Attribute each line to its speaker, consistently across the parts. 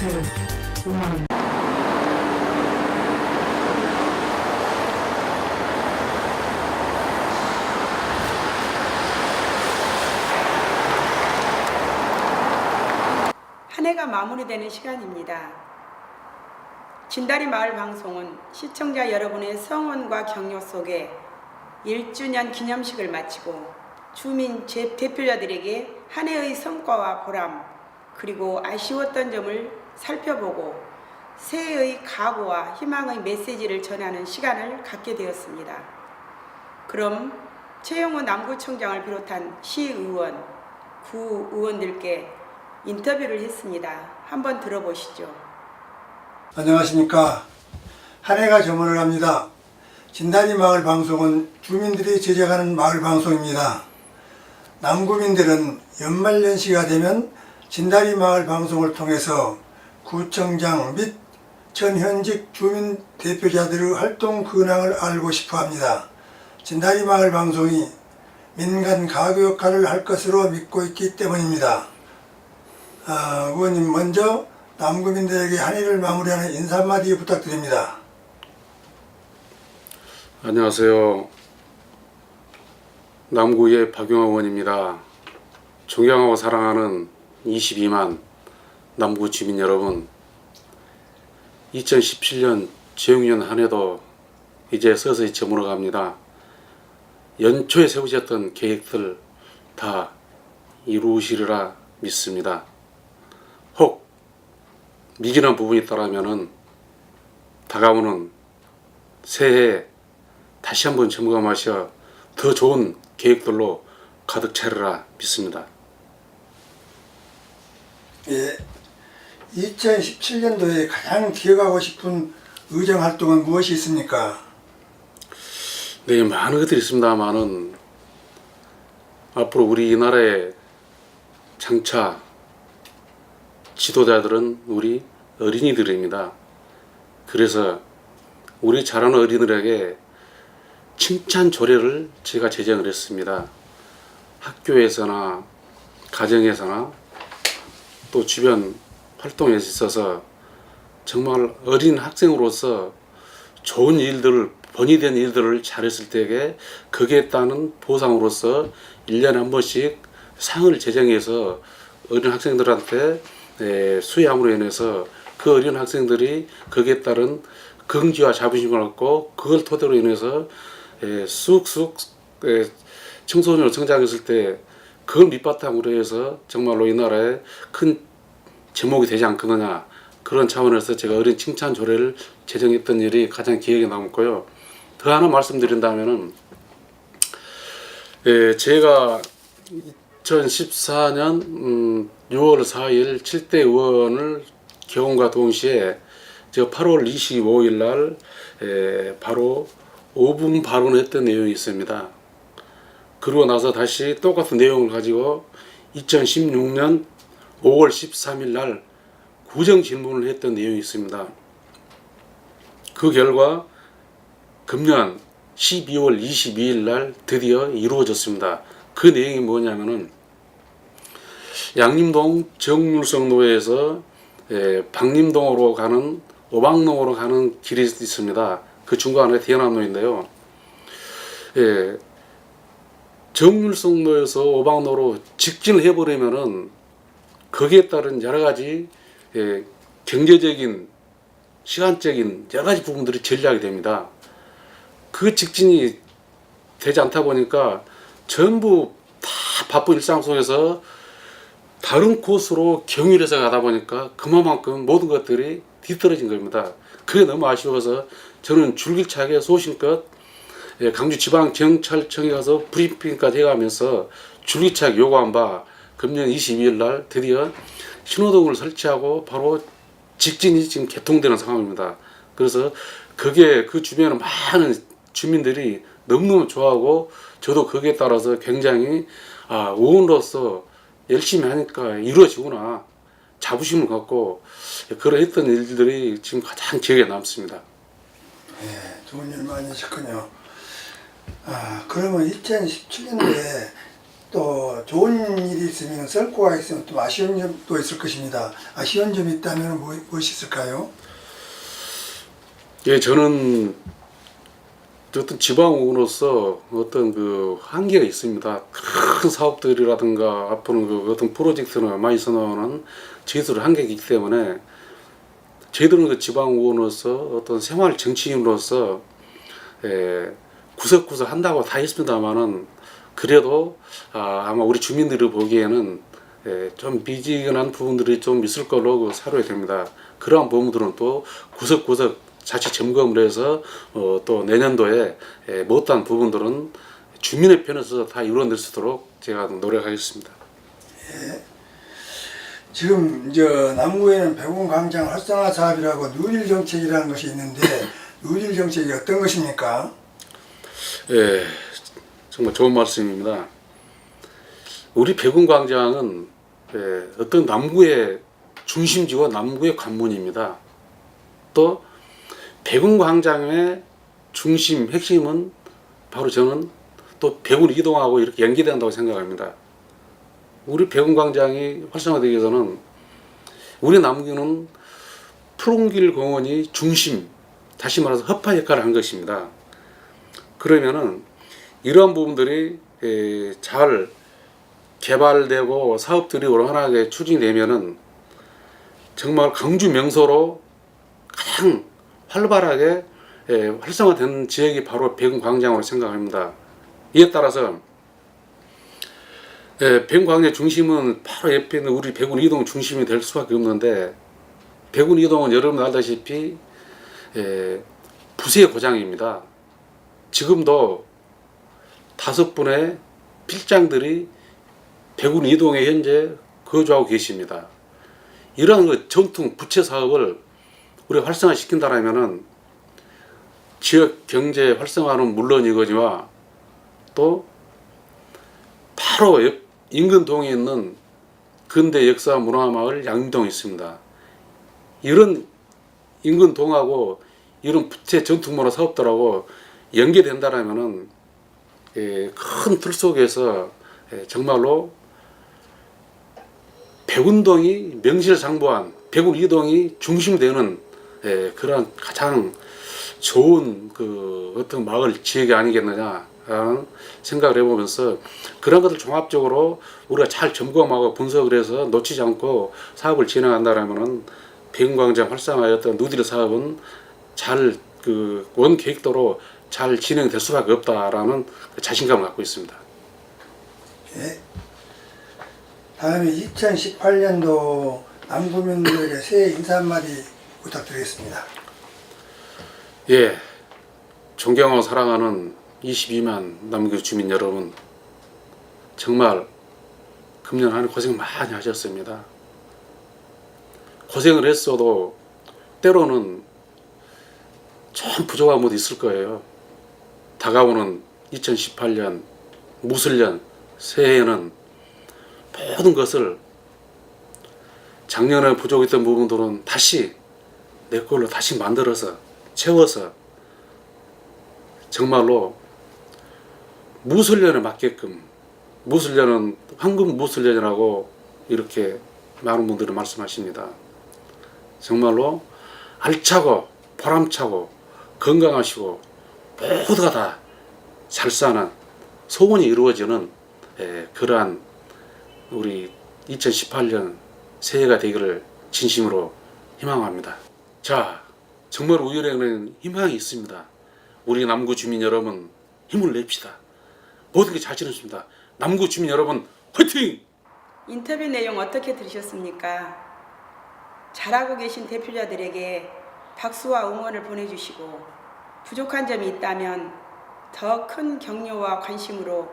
Speaker 1: 주택을 5만 원.
Speaker 2: 한 해가 마무리되는 시간입니다. 진다리 마을 방송은 시청자 여러분의 성원과 격려 속에 1주년 기념식을 마치고 주민 제 대표자들에게 한 해의 성과와 보람 그리고 아쉬웠던 점을 살펴보고 새해의 각오와 희망의 메시지를 전하는 시간을 갖게 되었습니다. 그럼 최영호 남구청장을 비롯한 시의원, 구의원들께 인터뷰를 했습니다. 한번 들어보시죠.
Speaker 3: 안녕하십니까. 한 해가 저물어 갑니다. 진다리 마을 방송은 주민들이 제작하는 마을 방송입니다. 남구민들은 연말연시가 되면 진다리 마을 방송을 통해서 구청장 및 전현직 주민 대표자들의 활동 근황을 알고 싶어 합니다. 진다리 마을 방송이 민간 가교 역할을 할 것으로 믿고 있기 때문입니다. 아, 의원님 먼저 남구민들에게 한 해를 마무리하는 인사 한마디 부탁드립니다.
Speaker 4: 안녕하세요. 남구의 박용화 의원입니다. 존경하고 사랑하는 22만 남구 주민 여러분, 2017년 재용년 한 해도 이제 서서히 저물어 갑니다. 연초에 세우셨던 계획들 다 이루시리라 믿습니다. 혹 미진한 부분이 있다라면은 다가오는 새해 다시 한번 점검하셔 더 좋은 계획들로 가득 차리라 믿습니다.
Speaker 3: 예, 2017년도에 가장 기억하고 싶은 의정 활동은 무엇이 있습니까?
Speaker 4: 네, 많은 것들이 있습니다만은 앞으로 우리 이 나라의 장차 지도자들은 우리 어린이들입니다. 그래서 우리 자라는 어린이들에게 칭찬 조례를 제가 제정을 했습니다. 학교에서나 가정에서나 또 주변 활동에 있어서 정말 어린 학생으로서 좋은 일들을 본이 된 일들을 잘했을 때에 거기에 따른 보상으로서 1년에 한 번씩 상을 제정해서 어린 학생들한테 에, 수여함으로 인해서 그 어린 학생들이 거기에 따른 긍지와 자부심을 갖고 그걸 토대로 인해서 에, 쑥쑥 에, 청소년으로 성장했을 때 그걸 밑바탕으로 해서 정말로 이 나라에 큰 제목이 되지 않겠느냐 그런 차원에서 제가 어린 칭찬 조례를 제정했던 일이 가장 기억에 남고요. 더 하나 말씀드린다면은 예, 제가 2014년 음, 6월 4일 7대 의원을 개원과 동시에 제가 8월 25일 날 에, 바로 5분 발언했던 내용이 있습니다. 그러고 나서 다시 똑같은 내용을 가지고 2016년 5월 13일 날 구정 질문을 했던 내용이 있습니다. 그 결과 금년 12월 22일 날 드디어 이루어졌습니다. 그 내용이 뭐냐면은 양림동 정률성로에서 에, 박림동으로 가는 오방동으로 가는 길이 있습니다. 그 중간에 대연암로인데요. 예, 정률성로에서 오방로로 직진을 해버리면은 거기에 따른 여러 가지 예, 경제적인 시간적인 여러 가지 부분들이 전략이 됩니다. 그 직진이 되지 않다 보니까 전부 다 바쁜 일상 속에서 다른 코스로 경유해서 가다 보니까 그만큼 모든 것들이 뒤떨어진 겁니다. 그게 너무 아쉬워서 저는 줄기차게 소신껏 예, 강주 지방경찰청에 가서 브리핑까지 해가면서 줄기차게 요구한 바 금년 22일 날 드디어 신호등을 설치하고 바로 직진이 지금 개통되는 상황입니다. 그래서 그게 그 주변에 많은 주민들이 너무너무 좋아하고 저도 거기에 따라서 굉장히 아, 의원으로서 열심히 하니까 이루어지구나 자부심을 갖고 그러했던 일들이 지금 가장 기억에 남습니다.
Speaker 3: 예, 좋은 일 많이 하셨군요. 아, 그러면 2017년도에 또 좋은 일이 있으면 썰고가 있으면 또 아쉬운 점도 있을 것입니다. 아쉬운 점이 있다면 뭐, 무엇이 있을까요?
Speaker 4: 예, 저는 어떤 지방으로서 어떤 그 한계가 있습니다. 큰 사업들이라든가 앞으로 그 어떤 프로젝트나 많이 저희들의 한계가 있기 때문에 저희들은 그 지방의원으로서 어떤 생활 정치인으로서 예, 구석구석 한다고 다 했습니다만은 그래도 아, 아마 우리 주민들이 보기에는 예, 좀 미지근한 부분들이 좀 있을 걸로 그 사료야 됩니다. 그러한 부분들은 또 구석구석 자체 점검을 해서 어, 또 내년도에 예, 못한 부분들은 주민의 편에서 다 이루어낼 수 있도록 제가 노력하겠습니다.
Speaker 3: 지금 이제 남구에는 배군광장 활성화 사업이라고 누릴 정책이라는 것이 있는데 누릴 정책이 어떤 것입니까?
Speaker 4: 예, 정말 좋은 말씀입니다. 우리 백운광장은 예, 어떤 남구의 중심지와 남구의 관문입니다. 또 백운광장의 중심 핵심은 바로 저는 또 백운 이동하고 이렇게 연계된다고 생각합니다. 우리 백운광장이 활성화되기 위해서는 우리 남구는 푸른길 공원이 중심, 다시 말해서 허파 역할을 한 것입니다. 그러면은 이러한 부분들이 에, 잘 개발되고 사업들이 원활하게 추진되면은 정말 강주 명소로 가장 활발하게 에, 활성화된 지역이 바로 백운광장으로 생각합니다. 이에 따라서 에, 백운광장 중심은 바로 옆에 있는 우리 백운 이동 중심이 될 수밖에 없는데 백운 이동은 여러분 알다시피 에, 부세의 고장입니다. 지금도 다섯 분의 필장들이 백운 이동에 현재 거주하고 계십니다. 이러한 그 전통 부채 사업을 우리 활성화 시킨다라면은 지역 경제 활성화는 물론 이거니와 또 바로 옆 인근 동에 있는 근대 역사 문화 마을 양동이 있습니다. 이런 인근 동하고 이런 부채 전통 문화 사업들하고 연계된다라면은 예, 큰 틀 속에서 예, 정말로 백운동이 명실상부한 백운 이동이 중심되는 예, 그런 가장 좋은 그 어떤 마을 지역이 아니겠느냐라는 생각을 해보면서 그런 것들 종합적으로 우리가 잘 점검하고 분석을 해서 놓치지 않고 사업을 진행한다라면은 백운광장 활성화의 어떤 누딜 사업은 잘 그 원 계획대로 잘 진행될 수밖에 없다라는 그 자신감을 갖고 있습니다.
Speaker 3: 예. 다음에 2018년도 남구민들에게 새해 인사 한마디 부탁드리겠습니다.
Speaker 4: 예, 존경하고 사랑하는 22만 남구 주민 여러분, 정말 금년 한해 고생 많이 하셨습니다. 고생을 했어도 때로는 좀 부족한 것도 있을 거예요. 다가오는 2018년 무술년 새해에는 모든 것을 작년에 부족했던 부분들은 다시 내 걸로 다시 만들어서 채워서 정말로 무술년에 맞게끔 무술년은 황금 무술년이라고 이렇게 많은 분들이 말씀하십니다. 정말로 알차고 보람차고 건강하시고 모두가 다 잘 사는 소원이 이루어지는 에, 그러한 우리 2018년 새해가 되기를 진심으로 희망합니다. 자, 정말 우열에는 희망이 있습니다. 우리 남구 주민 여러분 힘을 냅시다. 모든 게 잘 지냈습니다. 남구 주민 여러분 화이팅!
Speaker 2: 인터뷰 내용 어떻게 들으셨습니까? 잘하고 계신 대표자들에게 박수와 응원을 보내주시고 부족한 점이 있다면 더 큰 격려와 관심으로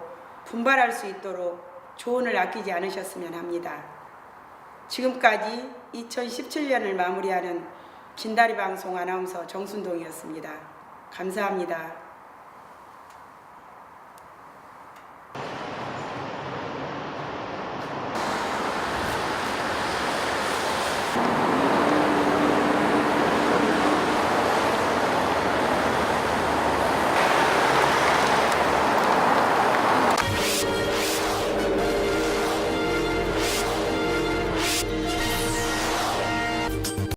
Speaker 2: 분발할 수 있도록 조언을 아끼지 않으셨으면 합니다. 지금까지 2017년을 마무리하는 진다리 방송 아나운서 정순동이었습니다. 감사합니다.